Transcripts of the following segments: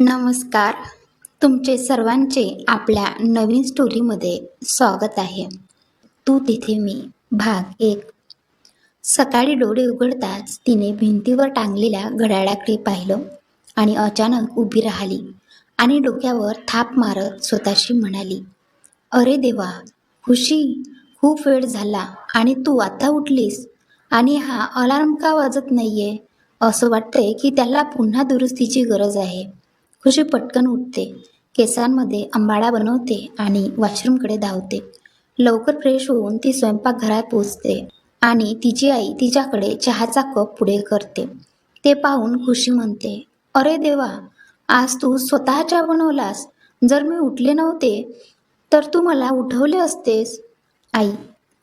नमस्कार. तुमचे सर्वांचे आपल्या नवीन स्टोरीमध्ये स्वागत आहे. तू तिथे मी भाग एक. सकाळी डोळे उघडताच तिने भिंतीवर टांगलेल्या घड्याळाकडे पाहिलं आणि अचानक उभी राहिली आणि डोक्यावर थाप मारत स्वतःशी म्हणाली अरे देवा खुशी खूप वेळ झाला आणि तू आता उठलीस आणि हा अलार्म का वाजत नाहीये? असं वाटतंय की त्याला पुन्हा दुरुस्तीची गरज आहे. खुशी पटकन उठते. केसांमध्ये आंबाडा बनवते आणि वॉशरूमकडे धावते. लवकर फ्रेश होऊन ती स्वयंपाकघरात पोचते आणि तिची आई तिच्याकडे चहाचा कप पुढे करते. ते पाहून खुशी म्हणते अरे देवा आज तू स्वतः चहा बनवलास? जर मी उठले नव्हते तर तू मला उठवले असतेस. आई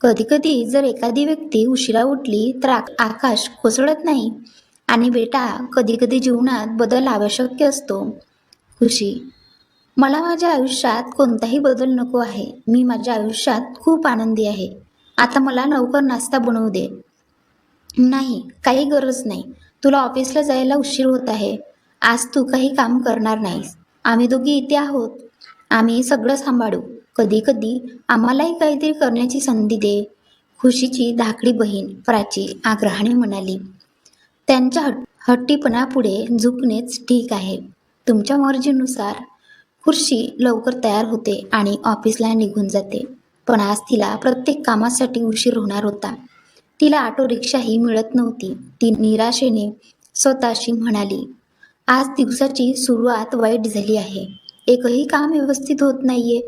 कधीकधी जर एखादी व्यक्ती उशिरा उठली तर आकाश कोसळत नाही आणि बेटा कधीकधी जीवनात बदल आवश्यक असतो. खुशी. मला माझ्या आयुष्यात कोणताही बदल नको आहे. मी माझ्या आयुष्यात खूप आनंदी आहे. आता मला लवकर नाश्ता बनवू दे. नाही काही गरज नाही. तुला ऑफिसला जायला उशीर होत आहे. आज तू काही काम करणार नाहीस. आम्ही दोघी इथे आहोत. आम्ही सगळं सांभाळू. कधी कधी आम्हालाही काहीतरी करण्याची संधी दे. खुशीची धाकडी बहीण प्राची आग्रहाने म्हणाली. त्यांच्या हट हट्टीपणापुढे झुकणेच ठीक आहे. तुमच्या मर्जीनुसार खुर्शी लवकर तयार होते आणि ऑफिसला निघून जाते. पण आज तिला प्रत्येक कामासाठी उशीर होणार होता. तिला ऑटो रिक्षाही मिळत नव्हती. ती निराशेने स्वतःशी म्हणाली आज दिवसाची सुरुवात वाईट झाली आहे. एकही काम व्यवस्थित होत नाहीये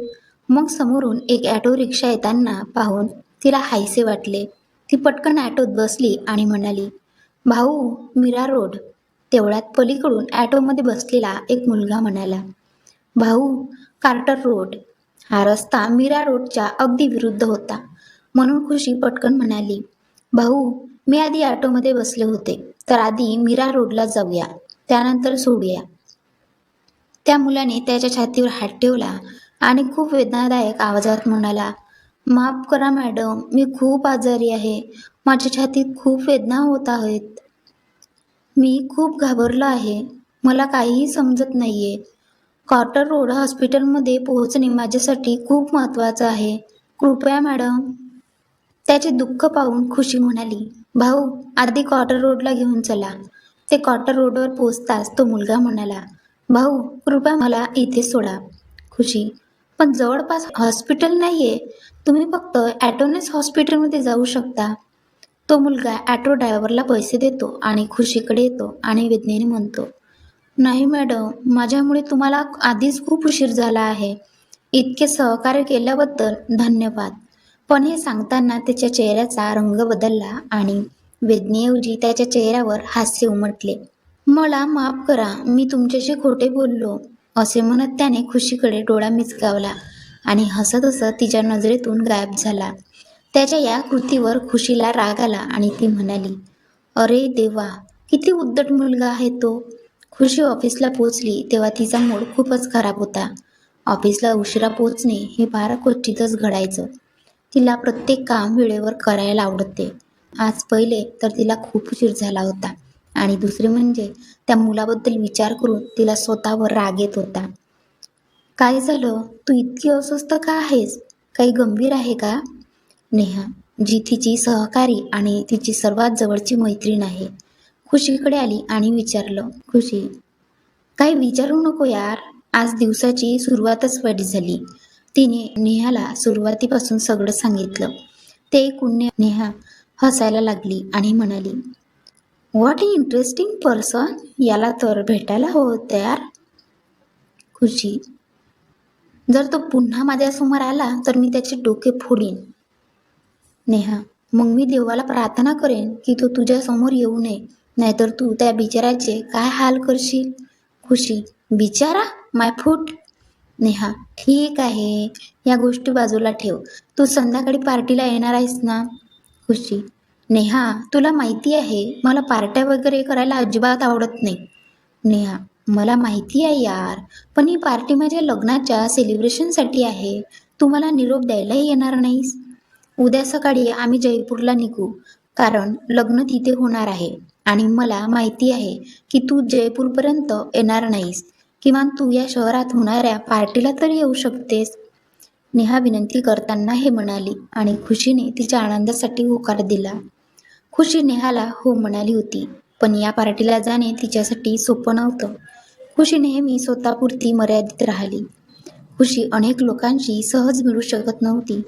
मग समोरून एक ॲटो रिक्षा येताना पाहून तिला हायसे वाटले. ती पटकन ॲटोत बसली आणि म्हणाली भाऊ मीरा रोड. तेवढ्यात पलीकडून ॲटोमध्ये बसलेला एक मुलगा म्हणाला भाऊ कार्टर रोड. हा रस्ता मीरा रोडच्या अगदी विरुद्ध होता. म्हणून खुशी पटकन म्हणाली भाऊ मी आधी ॲटोमध्ये बसले होते तर आधी मीरा रोडला जाऊया त्यानंतर सोडूया. त्या मुलाने त्याच्या छातीवर हात ठेवला आणि खूप वेदनादायक आवाजात म्हणाला माफ करा मॅडम मी खूप आजारी आहे माझ्या छातीत खूप वेदना होत आहेत. मी खूप घाबरलो आहे. मला काहीही समजत नाही आहे कॉटर रोड हॉस्पिटलमध्ये पोहोचणे माझ्यासाठी खूप महत्त्वाचं आहे. कृपया मॅडम. त्याचे दुःख पाहून खुशी म्हणाली भाऊ आधी कॉटर रोडला घेऊन चला. ते कॉटर रोडवर पोहोचताच तो मुलगा म्हणाला भाऊ कृपया मला इथे सोडा. खुशी पण जवळपास हॉस्पिटल नाही आहे तुम्ही फक्त ॲटोनस हॉस्पिटलमध्ये जाऊ शकता. तो मुलगा ॲटो ड्रायव्हरला पैसे देतो आणि खुशीकडे येतो आणि वेदनेने म्हणतो नाही मॅडम माझ्यामुळे तुम्हाला आधीच खूप उशीर झाला आहे. इतके सहकार्य केल्याबद्दल धन्यवाद. पण हे सांगताना त्याच्या चेहऱ्याचा रंग बदलला आणि वेदनेऐवजी त्याच्या चेहऱ्यावर हास्य उमटले. मला माफ करा मी तुमच्याशी खोटे बोललो असे म्हणत त्याने खुशीकडे डोळा मिचकावला आणि हसत हसत तिच्या नजरेतून गायब झाला. त्याच्या या कृतीवर खुशीला राग आला आणि ती म्हणाली अरे देवा किती उद्धट मुलगा आहे तो. खुशी ऑफिसला पोचली तेव्हा तिचा मूड खूपच खराब होता. ऑफिसला उशिरा पोचणे हे फार क्वचितच घडायचं. तिला प्रत्येक काम वेळेवर करायला आवडते. आज पहिले तर तिला खूप उशीर झाला होता आणि दुसरे म्हणजे त्या मुलाबद्दल विचार करून तिला स्वतःवर राग येत होता. काय झालं? तू इतकी अस्वस्थ का आहेस? काही गंभीर आहे का? नेहा जी तिची सहकारी आणि तिची सर्वात जवळची मैत्रीण आहे. खुशीकडे आली आणि विचारलं खुशी काही विचारू नको यार. आज दिवसाची सुरुवातच वाईट झाली. तिने नेहाला सुरुवातीपासून सगळं सांगितलं. ते ऐकून नेहा हसायला लागली आणि म्हणाली व्हॉट इंटरेस्टिंग पर्सन याला तर भेटायला हवं होतं यार. खुशी जर तो पुन्हा माझ्यासमोर आला तर मी त्याचे डोके फोडीन. नेहा मग मी देवाला प्रार्थना करेन की तो तुझ्या समोर येऊ नये नाहीतर तू त्या बिचाराचे काय हाल करशील? खुशी बिचारा माय फूट. नेहा ठीक आहे या गोष्टी बाजूला ठेव. तू संध्याकाळी पार्टीला येणार आहेस ना? खुशी नेहा तुला माहिती आहे मला पार्ट्या वगैरे करायला अजिबात आवडत नाही. नेहा मला माहिती आहे यार पण ही पार्टी माझ्या लग्नाच्या सेलिब्रेशनसाठी आहे. तू मला निरोप द्यायलाही येणार नाहीस. उद्या सकाळी आम्ही जयपूरला निघू. कारण लग्न तिथे होणार आहे. आणि मला माहिती आहे की तू जयपूरपर्यंत येणार नाहीस. किमान तू या शहरात होणाऱ्या पार्टीला तरी येऊ शकतेस. नेहा विनंती करताना हे म्हणाली आणि खुशीने तिच्या आनंदासाठी होकार दिला. खुशी नेहाला हो म्हणाली होती पण या पार्टीला जाणे तिच्यासाठी सोपं नव्हतं. खुशी नेहमी स्वतःपुरती मर्यादित राहिली. खुशी अनेक लोकांशी सहज मिळू शकत नव्हती.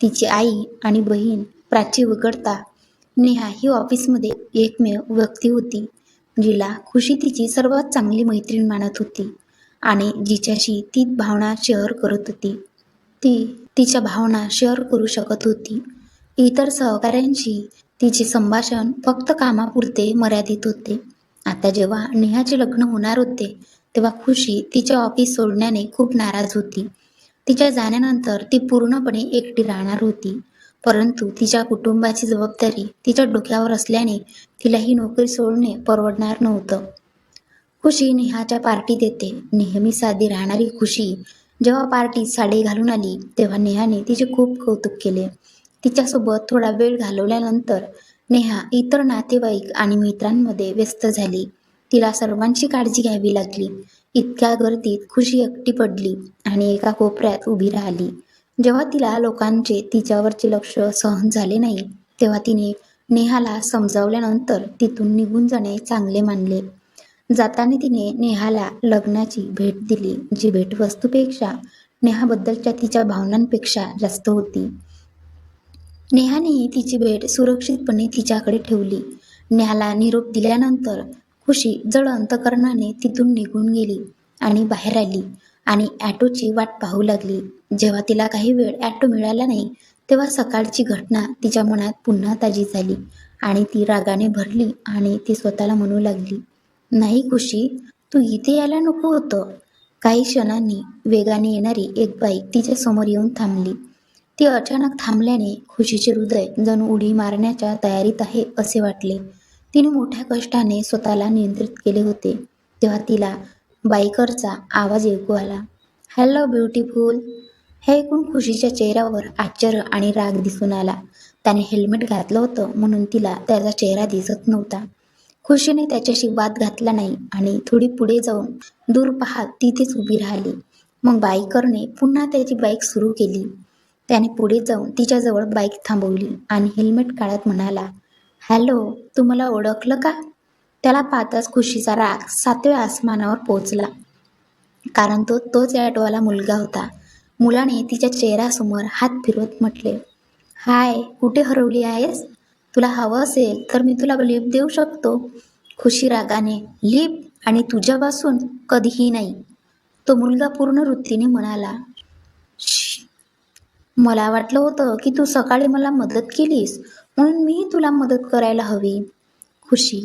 तिची आई आणि बहीण प्राची वगळता. नेहा ही ऑफिसमध्ये एकमेव व्यक्ती होती जिला खुशी तिची सर्वात चांगली मैत्रीण मानत होती आणि जिच्याशी ती भावना शेअर करत होती. ती तिच्या भावना शेअर करू शकत होती. इतर सहकाऱ्यांशी तिचे संभाषण फक्त कामापुरते मर्यादित होते. आता जेव्हा नेहाचे लग्न होणार होते तेव्हा खुशी तिचे ऑफिस सोडण्याने खूप नाराज होती. तिच्या जाण्यानंतर ती पूर्णपणे एकटी राहणार होती. परंतु तिच्या कुटुंबाची जबाबदारी तिच्या डोक्यावर असल्याने तिला ही नोकरी सोडणे परवडणार नव्हतं. खुशी नेहाच्या पार्टीत येते नेहमी साधी राहणारी खुशी जेव्हा पार्टीत साडी घालून आली तेव्हा नेहाने तिचे खूप कौतुक केले. तिच्यासोबत थोडा वेळ घालवल्यानंतर नेहा इतर नातेवाईक आणि मित्रांमध्ये व्यस्त झाली. तिला सर्वांची काळजी घ्यावी लागली. इतक्या गर्दीत खुशी एकटी पडली आणि एका कोपऱ्यात उभी राहिली. जेव्हा तिला लोकांचे तिच्यावरचे लक्ष सहन झाले नाही तेव्हा तिने नेहाला समजावल्यानंतर तिथून निघून जाणे चांगले मानले. जाताना तिने नेहाला लग्नाची भेट दिली जी भेटवस्तूपेक्षा नेहाबद्दलच्या तिच्या भावनांपेक्षा जास्त होती. नेहानेही तिची भेट सुरक्षितपणे तिच्याकडे ठेवली. नेहाला निरोप दिल्यानंतर खुशी जड अंतकरणाने तिथून निघून गेली आणि बाहेर आली आणि ॲटोची वाट पाहू लागली. जेव्हा तिला काही वेळ ॲटो मिळाला नाही तेव्हा सकाळची घटना तिच्या मनात पुन्हा ताजी झाली आणि ती रागाने भरली आणि ती स्वतःला म्हणू लागली नाही खुशी तू इथे यायला नको होतं. काही क्षणांनी वेगाने येणारी एक बाईक तिच्या समोर येऊन थांबली. ती अचानक थांबल्याने खुशीचे हृदय जणू उडी मारण्याच्या तयारीत आहे असे वाटले. तिने मोठ्या कष्टाने स्वतःला नियंत्रित केले होते. तेव्हा तिला बाईकरचा आवाज ऐकू आला. हॅलो ब्युटिफुल हे ऐकून खुशीच्या चेहऱ्यावर आश्चर्य आणि राग दिसून आला. त्याने हेल्मेट घातलं होतं म्हणून तिला त्याचा चेहरा दिसत नव्हता. खुशीने त्याच्याशी वाद घातला नाही आणि थोडी पुढे जाऊन दूर पाहत तिथेच उभी राहिली. मग बाईकरने पुन्हा त्याची बाईक सुरू केली. त्याने पुढे जाऊन तिच्याजवळ बाईक थांबवली आणि हेल्मेट काढत म्हणाला हॅलो तू मला ओळखलं का? त्याला पाहताच खुशीचा राग सातव्या आसमानावर पोचला. कारण तो तोच ॲटोवाला मुलगा होता. मुलाने तिच्या चेहऱ्यासमोर हात फिरवत म्हटले हाय कुठे हरवली आहेस? तुला हवं असेल तर मी तुला लिप देऊ शकतो. खुशी रागाने लिप? आणि तुझ्यापासून कधीही नाही. तो मुलगा पूर्ण वृत्तीने म्हणाला मला वाटलं होतं की तू सकाळी मला मदत केलीस. म्हणून मी तुला मदत करायला हवी. खुशी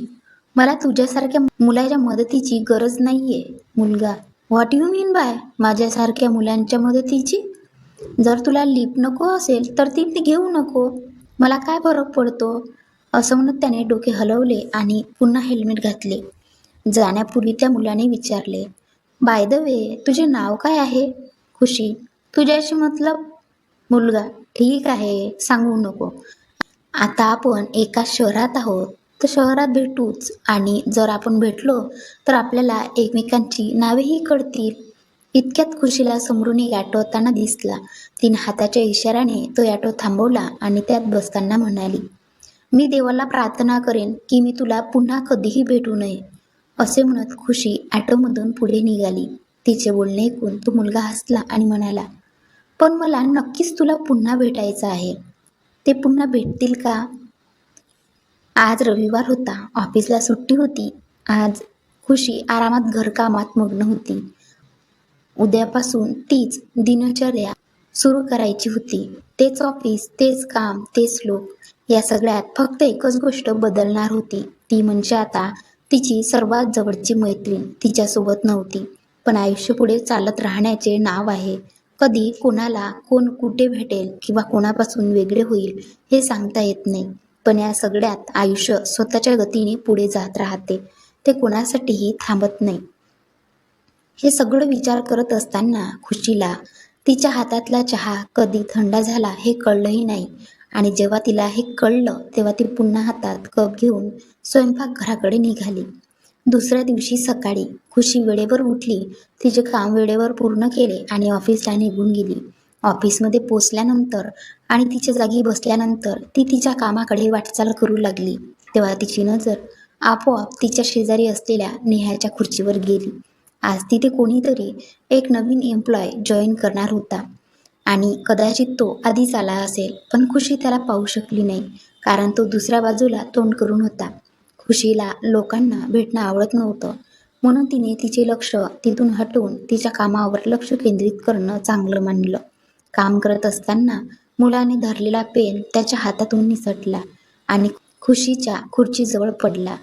मला तुझ्यासारख्या मुलाच्या मदतीची गरज नाही आहे मुलगा व्हॉट यू मीन बाय माझ्यासारख्या मुलांच्या मदतीची? जर तुला लिप नको असेल तर ती ती घेऊ नको. मला काय फरक पडतो? असं म्हणत त्याने डोके हलवले आणि पुन्हा हेल्मेट घातले. जाण्यापूर्वी त्या मुलाने विचारले बाय द वे तुझे नाव काय आहे? खुशी तुझ्याशी मतलब मुलगा. ठीक आहे सांगू नको. आता आपण एका शहरात आहोत. तर शहरात भेटूच आणि जर आपण भेटलो तर आपल्याला एकमेकांची नावेही कळतील. इतक्यात खुशीला समरून एक ॲटो होताना दिसला. तिने हाताच्या इशाऱ्याने तो ॲटो थांबवला आणि त्यात बसताना म्हणाली मी देवाला प्रार्थना करेन की मी तुला पुन्हा कधीही भेटू नये असे म्हणत खुशी ॲटोमधून पुढे निघाली. तिचे बोलणे ऐकून तो मुलगा हसला आणि म्हणाला पण मला नक्कीच तुला पुन्हा भेटायचं आहे. ते पुन्हा भेटतील का? आज रविवार होता. ऑफिसला सुट्टी होती. आज खुशी आरामात घरकामात मग्न होती. उद्यापासून तीच दिनचर्या सुरू करायची होती. तेच ऑफिस तेच काम तेच लोक या सगळ्यात फक्त एकच गोष्ट बदलणार होती. ती म्हणजे आता तिची सर्वात जवळची मैत्रीण. तिच्यासोबत नव्हती. पण आयुष्य पुढे चालत राहण्याचे नाव आहे. कधी कोणाला कोण कुठे भेटेल किंवा कोणापासून वेगळे होईल हे सांगता येत नाही. पण या सगळ्यात आयुष्य स्वतःच्या गतीने पुढे जात राहते. ते कोणासाठीही थांबत नाही. हे सगळं विचार करत असताना खुशीला तिच्या हातातला चहा कधी थंडा झाला हे कळलंही नाही. आणि जेव्हा तिला हे कळलं तेव्हा ती पुन्हा हातात कप घेऊन स्वयंपाकघराकडे निघाली. दुसऱ्या दिवशी सकाळी खुशी वेळेवर उठली. तिचे काम वेळेवर पूर्ण केले आणि ऑफिसला निघून गेली. ऑफिसमध्ये पोचल्यानंतर आणि तिच्या जागी बसल्यानंतर ती तिच्या कामाकडे वाटचाल करू लागली. तेव्हा तिची नजर आपोआप तिच्या शेजारी असलेल्या नेहाच्या खुर्चीवर गेली. आज तिथे कोणीतरी एक नवीन एम्प्लॉय जॉईन करणार होता. आणि कदाचित तो आधीच आला असेल पण खुशी त्याला पाहू शकली नाही कारण तो दुसऱ्या बाजूला तोंड करून होता. खुशीला लोकांना भेटणं आवडत नव्हतं. म्हणून तिने तिचे लक्ष तिथून हटवून तिच्या कामावर लक्ष केंद्रित करणं चांगलं मानलं. काम करत असताना मुलाने धरलेला पेन त्याच्या हातातून निसटला आणि खुशीच्या खुर्चीजवळ पडला.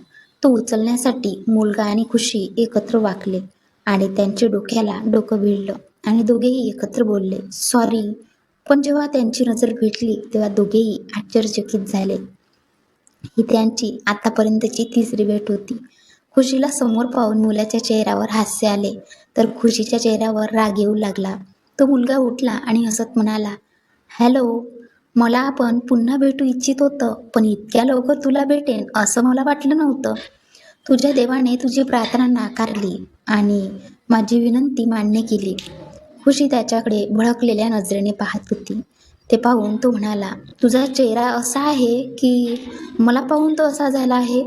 तो उचलण्यासाठी मुलगा आणि खुशी एकत्र वाकले आणि त्यांच्या डोक्याला डोकं भिडलं आणि दोघेही एकत्र बोलले सॉरी. पण जेव्हा त्यांची नजर भेटली तेव्हा दोघेही आश्चर्यचकित झाले. ही त्यांची आतापर्यंतची तिसरी भेट होती. खुशीला समोर पाहून मुलाच्या चेहऱ्यावर हास्य आले. तर खुशीच्या चेहऱ्यावर राग येऊ लागला. तो मुलगा उठला आणि हसत म्हणाला हॅलो मला आपण पुन्हा भेटू इच्छित होतं पण इतक्या लवकर तुला भेटेन असं मला वाटलं नव्हतं. तुझ्या देवाने तुझी प्रार्थना नाकारली आणि माझी विनंती मान्य केली. खुशी त्याच्याकडे भडकलेल्या नजरेने पाहत होती. ते पाहून तो म्हणाला तुझा चेहरा असा आहे की मला पाहून तो असा झाला आहे.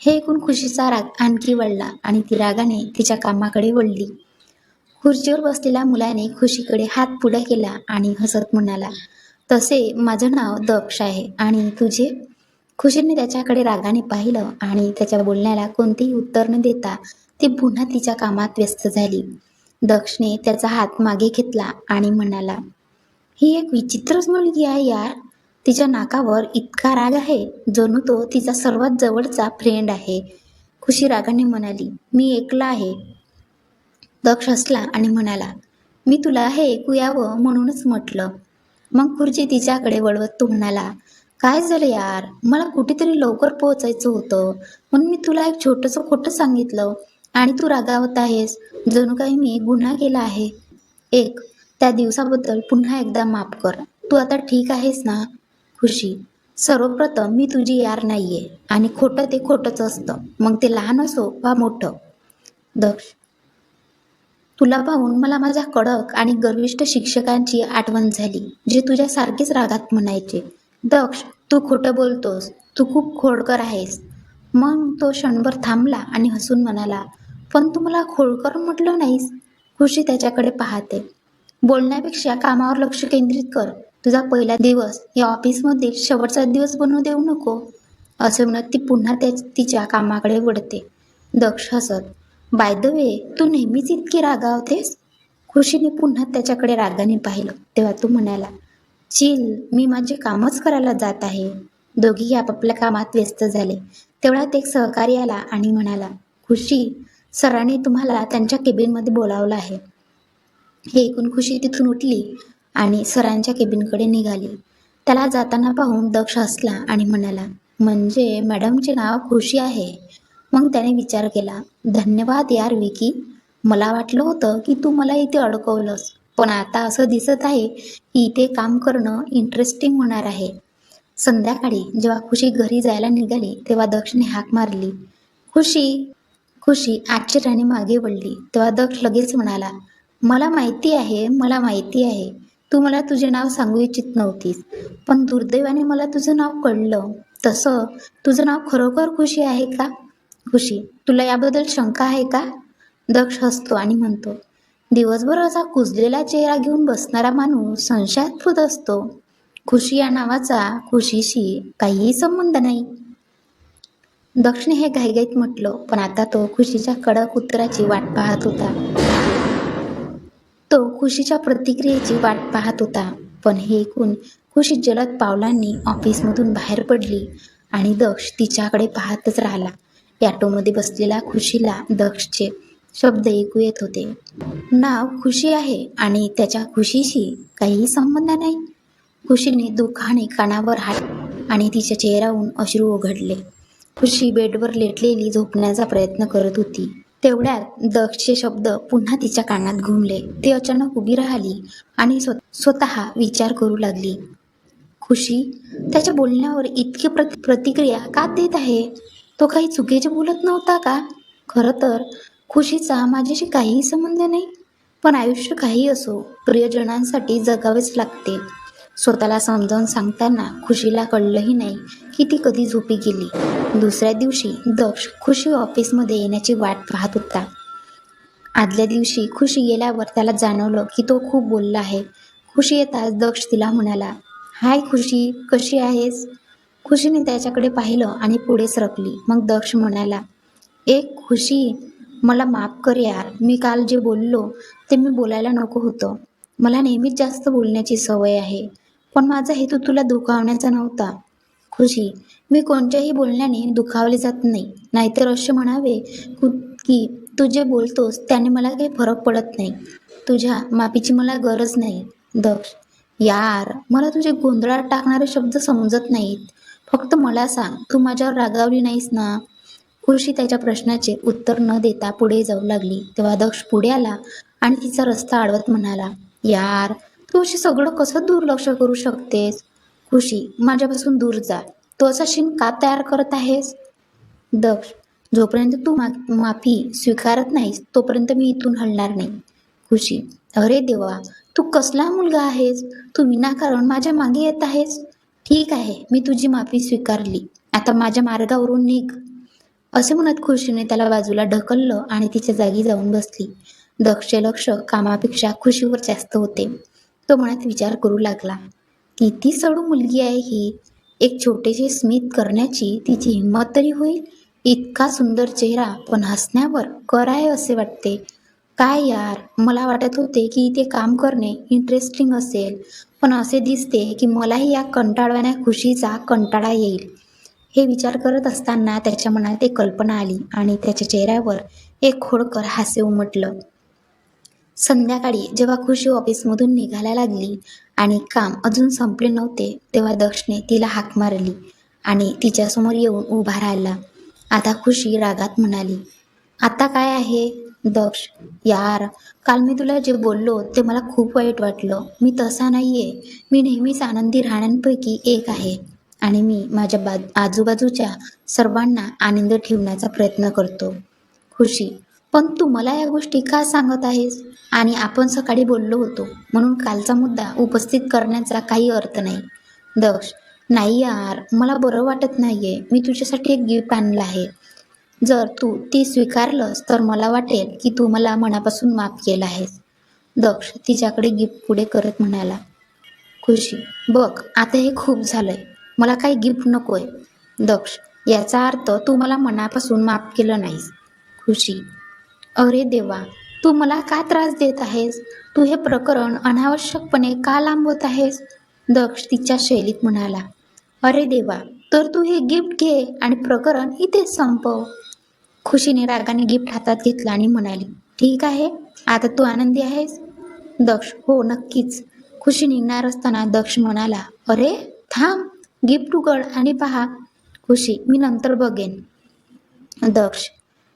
हे ऐकून खुशीचा राग आणखी वळला आणि ती रागाने तिच्या कामाकडे वळली. खुर्चीवर बसलेल्या मुलाने खुशीकडे हात पुढे केला आणि हसत म्हणाला तसे माझं नाव दक्ष आहे आणि तुझे? खुशीने त्याच्याकडे रागाने पाहिलं आणि त्याच्या बोलण्याला कोणतेही उत्तर न देता ती पुन्हा तिच्या कामात व्यस्त झाली. दक्षने त्याचा हात मागे घेतला आणि म्हणाला ही एक विचित्रच मुलगी आहे यार. तिच्या नाकावर इतका राग आहे जणू तो तिचा सर्वात जवळचा फ्रेंड आहे. खुशी रागाने म्हणाली मी एकला आहे. दक्ष हसला आणि म्हणाला मी तुला हे ऐकू यावं म्हणूनच म्हटलं. मग खुर्ची तिच्याकडे वळवत तो म्हणाला काय झालं यार? मला कुठेतरी लवकर पोहोचायचं होतं. म्हणून मी तुला एक छोटंसं खोटं सांगितलं आणि तू रागावत आहेस. जणू काही मी गुन्हा केला आहे. एक त्या दिवसाबद्दल पुन्हा एकदा माफ कर. तू आता ठीक आहेस ना खुशी सर्वप्रथम मी तुझी यार नाही आहे आणि खोटं ते खोटंच असतं. मग ते लहान असो वा मोठं. दक्ष तुला पाहून मला माझ्या कडक आणि गर्विष्ठ शिक्षकांची आठवण झाली जे तुझ्यासारखेच रागात म्हणायचे दक्ष तू खोटं बोलतोस तू खूप खोडकर आहेस. मग तो क्षणभर थांबला आणि हसून म्हणाला पण तू मला खोडकर म्हटलं नाहीस. खुशी त्याच्याकडे पाहते. बोलण्यापेक्षा कामावर लक्ष केंद्रित कर. तुझा पहिला दिवस या ऑफिसमधील शेवटचा दिवस बनवू देऊ नको असे म्हणत ती पुन्हा त्या तिच्या कामाकडे वळते. दक्ष हसत बाय द वे तू नेहमीच इतकी रागावतेस? खुशीने पुन्हा त्याच्याकडे रागाने पाहिलं. तेव्हा तू म्हणाला चिल मी माझे कामच करायला जात आहे. दोघी आपापल्या कामात व्यस्त झाले. तेवढ्यात एक सहकारी आला आणि म्हणाला खुशी सरांनी तुम्हाला त्यांच्या केबिनमध्ये बोलावलं आहे. हे ऐकून खुशी तिथून उठली आणि सरांच्या केबिनकडे निघाली. त्याला जाताना पाहून दक्ष हसला आणि म्हणाला म्हणजे मॅडमचे नाव खुशी आहे? मग त्याने विचार केला धन्यवाद यार विकी. मला वाटलं होतं की तू मला इथे अडकवलंस पण आता असं दिसत आहे की इथे काम करणं इंटरेस्टिंग होणार आहे. संध्याकाळी जेव्हा खुशी घरी जायला निघाली तेव्हा दक्षने हाक मारली खुशी खुशी आश्चर्याने मागे वळली. तेव्हा दक्ष लगेच म्हणाला मला माहिती आहे मला माहिती आहे. तू मला तुझे नाव सांगू इच्छित नव्हतीस. पण दुर्दैवाने मला तुझं नाव कळलं. तसं तुझं नाव खरोखर खुशी आहे का? खुशी. तुला याबद्दल शंका आहे का? दक्ष हसतो आणि म्हणतो दिवसभर असा कुजलेला चेहरा घेऊन बसणारा माणूस संशयात असतो. खुशी या नावाचा खुशीशी काहीही संबंध नाही. दक्षिण हे घाईघाईत म्हटलं पण आता तो खुशीच्या कडक उत्तराची वाट पाहत होता. तो खुशीच्या प्रतिक्रियेची वाट पाहत होता. पण हे ऐकून खुशी जलद पावलांनी ऑफिसमधून बाहेर पडली आणि दक्ष तिच्याकडे पाहतच राहिला. ॲटोमध्ये बसलेल्या खुशीला दक्षचे शब्द ऐकू येत होते. नाव खुशी आहे आणि त्याच्या खुशीशी काहीही संबंध नाही. खुशीने दुःखाने कानावर हात आणि तिच्या चेहऱ्याहून अश्रू ओघडले खुशी बेडवर लेटलेली झोपण्याचा प्रयत्न करत होती. तेवढ्यात दक्षचे शब्द पुन्हा तिच्या कानात घुमले. ती अचानक उभी राहिली आणि स्व स्वतः विचार करू लागली. खुशी त्याच्या बोलण्यावर इतकी प्रति प्रतिक्रिया का देत आहे? तो काही चुकीचे बोलत नव्हता का? खरं तर खुशीचा माझ्याशी काहीही संबंध नाही पण आयुष्य काही असो प्रियजनांसाठी जगावेच लागते. स्वतःला समजावून सांगताना खुशीला कळलंही नाही की ती कधी झोपी गेली. दुसऱ्या दिवशी दक्ष खुशी ऑफिसमध्ये येण्याची वाट पाहत होता. आदल्या दिवशी खुशी गेल्यावर त्याला जाणवलं की तो खूप बोलला आहे. खुशी येताच दक्ष तिला म्हणाला हाय खुशी कशी आहेस? खुशीने त्याच्याकडे पाहिलं आणि पुढे सरकली. मग दक्ष म्हणाला एक खुशी मला माफ कर यार. मी काल जे बोललो ते मी बोलायला नको होतं. मला नेहमीच जास्त बोलण्याची सवय आहे. पण माझा हेतू तुला दुखावण्याचा नव्हता. खुशी मी कोणत्याही बोलण्याने दुखावले जात नाही. नाहीतर असे म्हणावे की तू जे बोलतोस त्याने मला काही फरक पडत नाही. तुझ्या माफीची मला गरज नाही. दक्ष यार मला तुझे गोंधळात टाकणारे शब्द समजत नाहीत. फक्त मला सांग तू माझ्यावर रागावली नाहीस ना? खुशी त्याच्या प्रश्नाचे उत्तर न देता पुढे जाऊ लागली. तेव्हा दक्ष पुढे आला आणि तिचा रस्ता अडवत म्हणाला यार तू अशी सगळं कसं दुर्लक्ष करू शकतेस? खुशी माझ्यापासून दूर जा. तू असा शिन का तयार करत आहेस? दक्ष जोपर्यंत तू मा माफी स्वीकारत नाहीस तोपर्यंत मी इथून हलणार नाही. खुशी अरे देवा तू कसला मुलगा आहेस? तू विनाकारण माझ्या मागे येत आहेस? ठीक आहे मी तुझी माफी स्वीकारली. आता माझ्या मार्गावरून निघ. असे म्हणत खुशीने त्याला बाजूला ढकललं आणि तिच्या जागी जाऊन बसली. दक्षचे लक्ष कामापेक्षा खुशीवर जास्त होते. तो मनात विचार करू लागला. किती सडू मुलगी आहे ही? एक छोटेसे स्मित करण्याची तिची हिंमत तरी होईल? इतका सुंदर चेहरा पण हसण्यावर कराय असे वाटते. काय यार मला वाटत होते की ते काम करणे इंटरेस्टिंग असेल पण असे दिसते की मलाही या कंटाळवाण्या खुशीचा कंटाळा येईल. हे विचार करत असताना त्याच्या मनात एक कल्पना आली आणि त्याच्या चेहऱ्यावर एक खोडकर हास्य उमटलं. संध्याकाळी जेव्हा खुशी ऑफिसमधून निघायला लागली आणि काम अजून संपले नव्हते तेव्हा दक्षने तिला हाक मारली आणि तिच्यासमोर येऊन उभा राहिला. आता खुशी रागात म्हणाली आता काय आहे? दक्ष यार काल मी तुला जे बोललो ते मला खूप वाईट वाटलं. मी तसा नाही आहे मी नेहमीच आनंदी राहण्यांपैकी एक आहे आणि मी माझ्या बा आजूबाजूच्या सर्वांना आनंद ठेवण्याचा प्रयत्न करतो. खुशी पण तू मला या गोष्टी का सांगत आहेस? आणि आपण सकाळी बोललो होतो म्हणून कालचा मुद्दा उपस्थित करण्याचा काही अर्थ नाही. दक्ष नाही यार मला बरं वाटत नाही आहे मी तुझ्यासाठी एक गिफ्ट आणलं आहे. जर तू ती स्वीकारलंस तर मला वाटेल की तू मला मनापासून माफ केला आहेस. दक्ष तिच्याकडे गिफ्ट पुढे करत म्हणाला. खुशी बघ आता हे खूप झालंय. मला काही गिफ्ट नकोय. दक्ष याचा अर्थ तू मला मनापासून माफ केलं नाहीस. खुशी अरे देवा तू मला का त्रास देत आहेस? तू हे प्रकरण अनावश्यकपणे का लांबवत आहेस? दक्ष तिच्या शैलीत म्हणाला अरे देवा तर तू हे गिफ्ट घे आणि प्रकरण इथेच संपव. खुशीने रागाने गिफ्ट हातात घेतलं आणि म्हणाली ठीक आहे आता तू आनंदी आहेस? दक्ष हो नक्कीच. खुशी निघणार असताना दक्ष म्हणाला अरे थांब गिफ्ट उघड आणि पहा. खुशी मी नंतर बघेन. दक्ष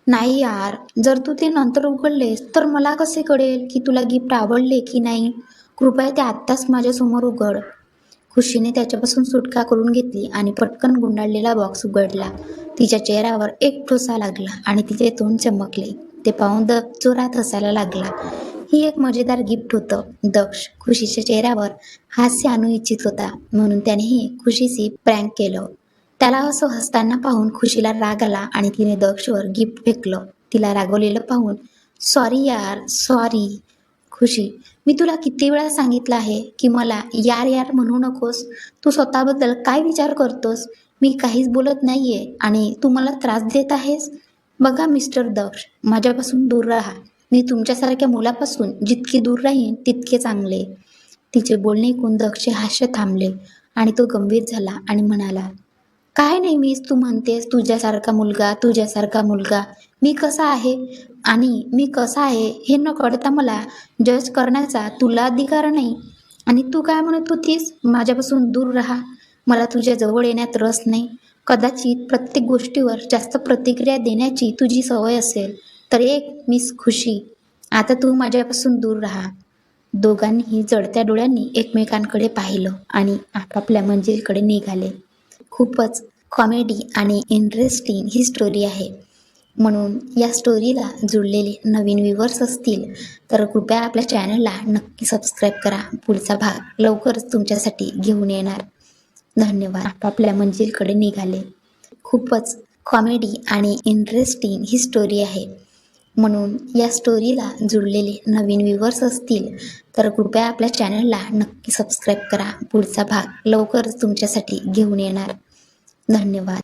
नाही यार जर तू ते नंतर उघडलेस तर मला कसे कळेल की तुला गिफ्ट आवडले की नाही? कृपया ते आत्ताच माझ्यासमोर उघड. खुशीने त्याच्यापासून सुटका करून घेतली आणि पटकन गुंडाळलेला बॉक्स उघडला. तिच्या चेहऱ्यावर एक ठोसा लागला आणि तिचे तोंड चमकले. ते पाहून द जोरात हसायला लागला. ही एक मजेदार गिफ्ट होतं. दक्ष खुशीच्या चेहऱ्यावर हास्य आणू इच्छित होता म्हणून त्यानेही खुशीशी प्रँक केलं. त्याला असं हसताना पाहून खुशीला राग आला आणि तिने दक्षवर गिफ्ट फेकलं. तिला रागवलेलं पाहून सॉरी यार सॉरी खुशी मी तुला किती वेळा सांगितलं आहे की मला यार यार म्हणू नकोस. तू स्वतःबद्दल काय विचार करतोस? मी काहीच बोलत नाहीये आणि तू मला त्रास देत आहेस? बघा मिस्टर दक्ष माझ्यापासून दूर राहा. मी तुमच्यासारख्या मुलापासून जितके दूर राहीन तितके चांगले. तिचे बोलणे ऐकून दक्षचे हास्य थांबले आणि तो गंभीर झाला आणि म्हणाला काय नाही मीच तू म्हणतेस तुझ्यासारखा मुलगा तुझ्यासारखा मुलगा. मी कसा आहे? आणि मी कसा आहे हे न कळता मला जज करण्याचा तुला अधिकार नाही. आणि तू काय म्हणत होतीस? माझ्यापासून दूर राहा. मला तुझ्या जवळ येण्यात रस नाही. कदाचित प्रत्येक गोष्टीवर जास्त प्रतिक्रिया देण्याची तुझी सवय असेल तर एक मिस खुशी. आता तू माझ्यापासून दूर राहा. दोघांनीही जडत्या डोळ्यांनी एकमेकांकडे पाहिलं आणि आपापल्या मंजिलकडे निघाले. खूपच कॉमेडी आणि इंटरेस्टिंग ही स्टोरी आहे. म्हणून या स्टोरीला जुळलेले नवीन व्ह्युअर्स असतील तर कृपया आपल्या चॅनलला नक्की सबस्क्राईब करा. पुढचा भाग लवकरच तुमच्यासाठी घेऊन येणार. धन्यवाद. आपापल्या मंजिलकडे निघाले. खूपच कॉमेडी आणि इंटरेस्टिंग ही स्टोरी आहे. म्हणून या स्टोरीला जुळलेले नवीन व्ह्युअर्स असतील तर कृपया आपल्या चॅनलला नक्की सबस्क्राईब करा. पुढचा भाग लवकरच तुमच्यासाठी घेऊन येणार. धन्यवाद.